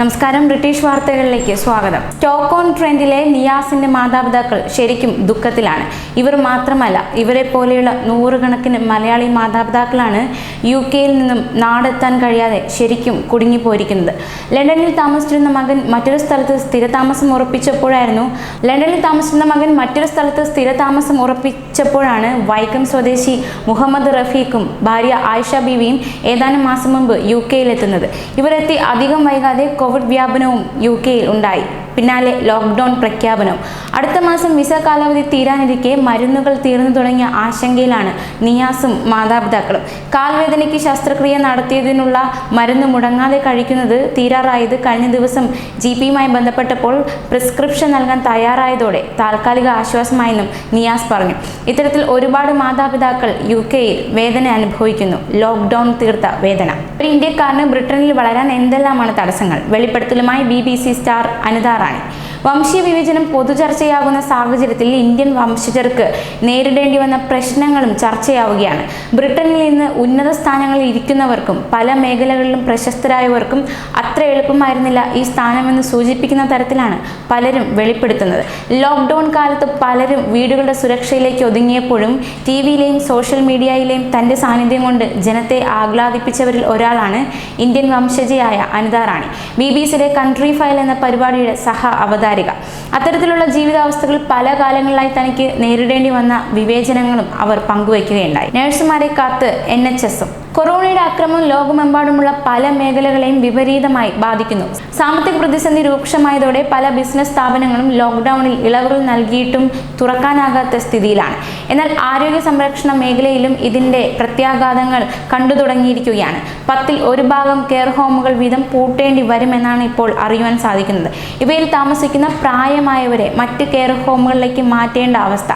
നമസ്കാരം. ബ്രിട്ടീഷ് വാർത്തകളിലേക്ക് സ്വാഗതം. ടോക്കോൺ ട്രെൻഡിലെ നിയാസിന്റെ മാതാപിതാക്കൾ ശരിക്കും ദുഃഖത്തിലാണ്. ഇവർ മാത്രമല്ല ഇവരെ പോലെയുള്ള നൂറുകണക്കിന് മലയാളി മാതാപിതാക്കളാണ് യു കെയിൽ നിന്നും നാടെത്താൻ കഴിയാതെ ശരിക്കും കുടുങ്ങിപ്പോയിരിക്കുന്നത്. ലണ്ടനിൽ താമസിച്ചിരുന്ന മകൻ മറ്റൊരു സ്ഥലത്ത് സ്ഥിരതാമസം ഉറപ്പിച്ചപ്പോഴായിരുന്നു ലണ്ടനിൽ താമസിച്ചിരുന്ന മകൻ മറ്റൊരു സ്ഥലത്ത് സ്ഥിരതാമസം ഉറപ്പിച്ചപ്പോഴാണ് വൈക്കം സ്വദേശി മുഹമ്മദ് റഫീഖും ഭാര്യ ആയിഷ ബീവിയും ഏതാനും മാസം മുമ്പ് യു കെയിലെത്തുന്നത് ഇവരെത്തി അധികം വൈകാതെ കോവിഡ് വ്യാപനവും യു കെയിൽ ഉണ്ടായി. പിന്നാലെ ലോക്ക്ഡൌൺ പ്രഖ്യാപനവും അടുത്ത മാസം വിസ കാലാവധി തീരാനിരിക്കെ മരുന്നുകൾ തീർന്നു തുടങ്ങിയ ആശങ്കയിലാണ് നിയാസും മാതാപിതാക്കളും. കാൽവേദനയ്ക്ക് ശസ്ത്രക്രിയ നടത്തിയതിനുള്ള മരുന്ന് മുടങ്ങാതെ കഴിക്കുന്നത് തീരാറായത് കഴിഞ്ഞ ദിവസം ജി പിയുമായി ബന്ധപ്പെട്ടപ്പോൾ പ്രിസ്ക്രിപ്ഷൻ നൽകാൻ തയ്യാറായതോടെ താൽക്കാലിക ആശ്വാസമായെന്നും നിയാസ് പറഞ്ഞു. ഇത്തരത്തിൽ ഒരുപാട് മാതാപിതാക്കൾ യു കെയിൽ വേദന അനുഭവിക്കുന്നു. ലോക്ക്ഡൌൺ തീർത്ത വേദന. ഒരു ഇന്ത്യക്കാരന് ബ്രിട്ടനിൽ വളരാൻ എന്തെല്ലാമാണ് തടസ്സങ്ങൾ? വെളിപ്പെടുത്തലുമായി B B C star Anita Rani വംശീയ വിവേചനം പൊതുചർച്ചയാകുന്ന സാഹചര്യത്തിൽ ഇന്ത്യൻ വംശജർക്ക് നേരിടേണ്ടി വന്ന പ്രശ്നങ്ങളും ചർച്ചയാവുകയാണ്. ബ്രിട്ടനിൽ നിന്ന് ഉന്നത സ്ഥാനങ്ങളിൽ ഇരിക്കുന്നവർക്കും പല മേഖലകളിലും പ്രശസ്തരായവർക്കും അത്ര എളുപ്പമായിരുന്നില്ല ഈ സ്ഥാനമെന്ന് സൂചിപ്പിക്കുന്ന തരത്തിലാണ് പലരും വെളിപ്പെടുത്തുന്നത്. ലോക്ക്ഡൗൺ കാലത്ത് പലരും വീടുകളുടെ സുരക്ഷയിലേക്ക് ഒതുങ്ങിയപ്പോഴും ടി വിയിലെയും സോഷ്യൽ മീഡിയയിലെയും തന്റെ സാന്നിധ്യം കൊണ്ട് ജനത്തെ ആഹ്ലാദിപ്പിച്ചവരിൽ ഒരാളാണ് ഇന്ത്യൻ വംശജയായ അനിത റാണി. ബി ബി സിയിലെ കൺട്രി ഫയൽ എന്ന പരിപാടിയുടെ സഹ അവതാരിക അത്തരത്തിലുള്ള ജീവിതാവസ്ഥകൾ പല കാലങ്ങളിലായി തനിക്ക് നേരിടേണ്ടി വന്ന വിവേചനങ്ങളും അവർ പങ്കുവയ്ക്കുകയുണ്ടായി. നഴ്സുമാരെ കാത്ത് എൻ എച്ച് എസും കൊറോണയുടെ ആക്രമണം ലോകമെമ്പാടുമുള്ള പല മേഖലകളെയും വിപരീതമായി ബാധിക്കുന്നു. സാമ്പത്തിക പ്രതിസന്ധി രൂക്ഷമായതോടെ പല ബിസിനസ് സ്ഥാപനങ്ങളും ലോക്ക്ഡൌണിൽ ഇളവുകൾ നൽകിയിട്ടും തുറക്കാനാകാത്ത സ്ഥിതിയിലാണ്. എന്നാൽ ആരോഗ്യ സംരക്ഷണ മേഖലയിലും ഇതിന്റെ പ്രത്യാഘാതങ്ങൾ കണ്ടു തുടങ്ങിയിരിക്കുകയാണ്. പത്തിൽ ഒരു ഭാഗം കെയർ ഹോമുകൾ വീതം പൂട്ടേണ്ടി വരുമെന്നാണ് ഇപ്പോൾ അറിയുവാൻ സാധിക്കുന്നത്. ഇവയിൽ താമസിക്കുന്ന പ്രായമായവരെ മറ്റ് കെയർ ഹോമുകളിലേക്ക് മാറ്റേണ്ട അവസ്ഥ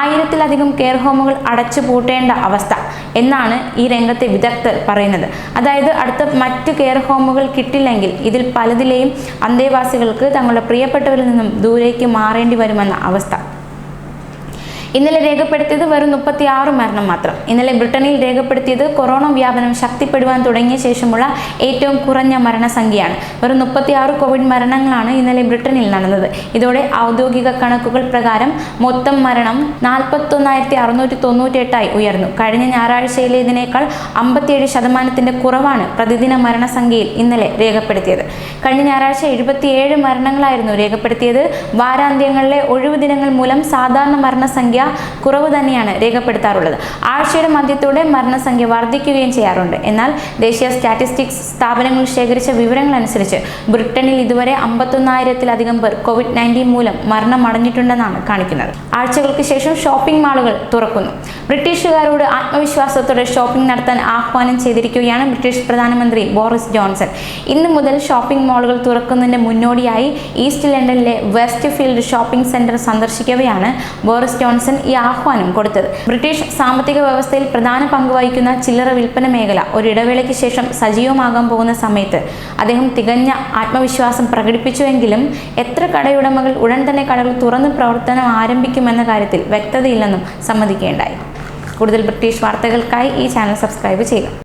ആയിരത്തിലധികം കെയർ ഹോമുകൾ അടച്ചു പൂട്ടേണ്ട അവസ്ഥ എന്നാണ് ഈ രംഗത്തെ വിദഗ്ധർ പറയുന്നത്. അതായത് അടുത്ത മറ്റ് കെയർ ഹോമുകൾ കിട്ടില്ലെങ്കിൽ ഇതിൽ പലതിലെയും അന്തേവാസികൾക്ക് തങ്ങളുടെ പ്രിയപ്പെട്ടവരിൽ നിന്നും ദൂരേക്ക് മാറേണ്ടി വരുമെന്ന അവസ്ഥ. ഇന്നലെ രേഖപ്പെടുത്തിയത് വെറും മുപ്പത്തി ആറ് മരണം മാത്രം. ഇന്നലെ ബ്രിട്ടനിൽ രേഖപ്പെടുത്തിയത് കൊറോണ വ്യാപനം ശക്തിപ്പെടുവാൻ തുടങ്ങിയ ശേഷമുള്ള ഏറ്റവും കുറഞ്ഞ മരണസംഖ്യയാണ്. വെറും മുപ്പത്തി ആറ് കോവിഡ് മരണങ്ങളാണ് ഇന്നലെ ബ്രിട്ടനിൽ നടന്നത്. ഇതോടെ ഔദ്യോഗിക കണക്കുകൾ പ്രകാരം മൊത്തം മരണം നാൽപ്പത്തൊന്നായിരത്തി അറുന്നൂറ്റി ഉയർന്നു. കഴിഞ്ഞ ഞായറാഴ്ചയിലെ ഇതിനേക്കാൾ അമ്പത്തിയേഴ് ശതമാനത്തിന്റെ കുറവാണ് പ്രതിദിന മരണസംഖ്യയിൽ ഇന്നലെ രേഖപ്പെടുത്തിയത്. കഴിഞ്ഞ ഞായറാഴ്ച എഴുപത്തിയേഴ് മരണങ്ങളായിരുന്നു രേഖപ്പെടുത്തിയത്. വാരാന്ത്യങ്ങളിലെ ഒഴിവു ദിനങ്ങൾ മൂലം സാധാരണ മരണസംഖ്യ കുറവ് തന്നെയാണ് രേഖപ്പെടുത്താറുള്ളത്. ആഴ്ചയുടെ മധ്യത്തോടെ മരണസംഖ്യ വർദ്ധിക്കുകയും ചെയ്യാറുണ്ട്. എന്നാൽ ദേശീയ സ്റ്റാറ്റിസ്റ്റിക്സ് സ്ഥാപനങ്ങൾ ശേഖരിച്ച വിവരങ്ങൾ അനുസരിച്ച് ബ്രിട്ടനിൽ ഇതുവരെ അമ്പത്തൊന്നായിരത്തിലധികം പേർ കോവിഡ് നയന്റീൻ മൂലം മരണമടഞ്ഞിട്ടുണ്ടെന്നാണ് കാണിക്കുന്നത്. ആഴ്ചകൾക്ക് ശേഷം ഷോപ്പിംഗ് മാളുകൾ തുറക്കുന്നു. ബ്രിട്ടീഷുകാരോട് ആത്മവിശ്വാസത്തോടെ ഷോപ്പിംഗ് നടത്താൻ ആഹ്വാനം ചെയ്തിരിക്കുകയാണ് ബ്രിട്ടീഷ് പ്രധാനമന്ത്രി ബോറിസ് ജോൺസൺ. ഇന്ന് മുതൽ ഷോപ്പിംഗ് മാളുകൾ തുറക്കുന്നതിന് മുന്നോടിയായി ഈസ്റ്റ് ലണ്ടനിലെ വെസ്റ്റ് ഫീൽഡ് ഷോപ്പിംഗ് സെന്റർ സന്ദർശിക്കവെയാണ് ബോറിസ് ജോൺസൺ ഈ ആഹ്വാനം കൊടുത്തത്. ബ്രിട്ടീഷ് സാമ്പത്തിക വ്യവസ്ഥയിൽ പ്രധാന പങ്ക് വഹിക്കുന്ന ചില്ലറ വിൽപ്പന മേഖല ഒരു ഇടവേളയ്ക്ക് ശേഷം സജീവമാകാൻ പോകുന്ന സമയത്ത് അദ്ദേഹം തികഞ്ഞ ആത്മവിശ്വാസം പ്രകടിപ്പിച്ചുവെങ്കിലും എത്ര കടയുടമകൾ ഉടൻ തന്നെ കടകൾ തുറന്ന് പ്രവർത്തനം ആരംഭിക്കുമെന്ന കാര്യത്തിൽ വ്യക്തതയില്ലെന്നും സമ്മതിക്കേണ്ടായി കൂടുതൽ ബ്രിട്ടീഷ് വാർത്തകൾക്കായി ഈ ചാനൽ സബ്സ്ക്രൈബ് ചെയ്യുക.